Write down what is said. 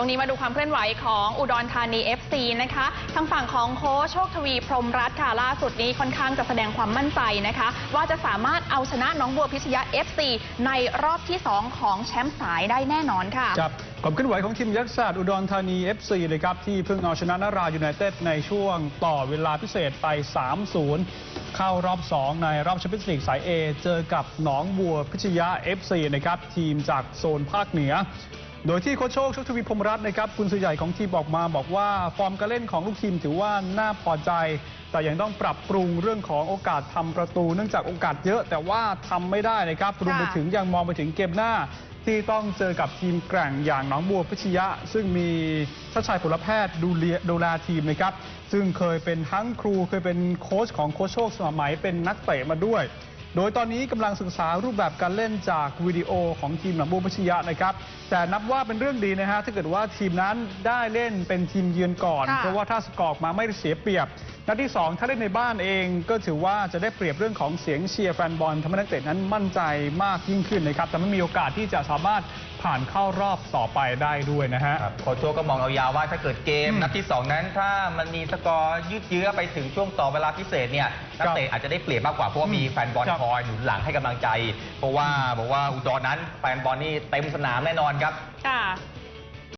ตรงนี้มาดูความเคลื่อนไหวของอุดรธานี FC นะคะ ทางฝั่งของโค้ชโชคทวีพรหมรัตน์ค่ะล่าสุดนี้ค่อนข้างจะแสดงความมั่นใจนะคะ ว่าจะสามารถเอาชนะน้องบัวพิชยะ FC ในรอบที่ 2 ของแชมป์สายได้แน่นอนค่ะครับความเคลื่อนไหวของทีมยักษ์ศาสตร์อุดรธานี FC เลยครับ ที่เพิ่งเอาชนะนารายูไนเต็ดในช่วงต่อเวลาพิเศษไป 3-0 เข้ารอบ 2 ในรอบแชมเปี้ยนส์ลีกสาย A เจอกับหนองบัวพิชยะ FC นะครับทีมจากโซนภาคเหนือ โดยที่โค้ชโชคโชคทวีพรมรัตน์นะครับคุณสื่อใหญ่ของทีมบอกมาบอกว่าฟอร์มการเล่นของลูกทีมถือว่าน่าพอใจ แต่ยังต้องปรับปรุงเรื่องของโอกาสทำประตู เนื่องจากโอกาสเยอะ แต่ว่าทำไม่ได้นะครับรวมไปถึงยังมองไปถึงเกมหน้า ที่ต้องเจอกับทีมแกร่งอย่างหนองบัวพิชยะ ซึ่งมีชาชายผลแพทย์ดูเลียดูแลทีมนะครับซึ่งเคยเป็นทั้งครูเคยเป็นโค้ชของโค้ชโชคสมัยเป็นนักเตะมาด้วย โดยตอนนี้กำลังศึกษารูปแบบการเล่นจากวิดีโอของทีมหนองบัวพิชยะนะครับ แต่นับว่าเป็นเรื่องดีนะฮะถ้าเกิดว่าทีมนั้นได้เล่นเป็นทีมเยือนก่อนค่ะเพราะว่าถ้าสกอร์ออกมาไม่ได้เสียเปรียบ นัดที่ 2 ถ้าเล่นในบ้านเองก็ถือว่าจะได้เปรียบเรื่องของเสียงเชียร์แฟนบอลทำให้นักเตะนั้นมั่นใจมากยิ่งขึ้นนะครับแต่ไม่มีโอกาสที่จะสามารถผ่านเข้ารอบต่อไปได้ด้วยนะฮะครับโค้ชโชคก็มองยาวๆว่าถ้าเกิดเกมอืมนัดที่ 2 นั้นถ้ามันมีสกอร์ยืดเยื้อไปถึงช่วงต่อเวลาพิเศษเนี่ยนักเตะอาจจะได้เปรียบมากกว่าเพราะว่ามีแฟนบอลครับคอยหนุนหลังให้กำลังใจ เพราะว่าบอกว่าอุดรนั้นแฟนบอลนี่เต็มสนามแน่นอนครับค่ะ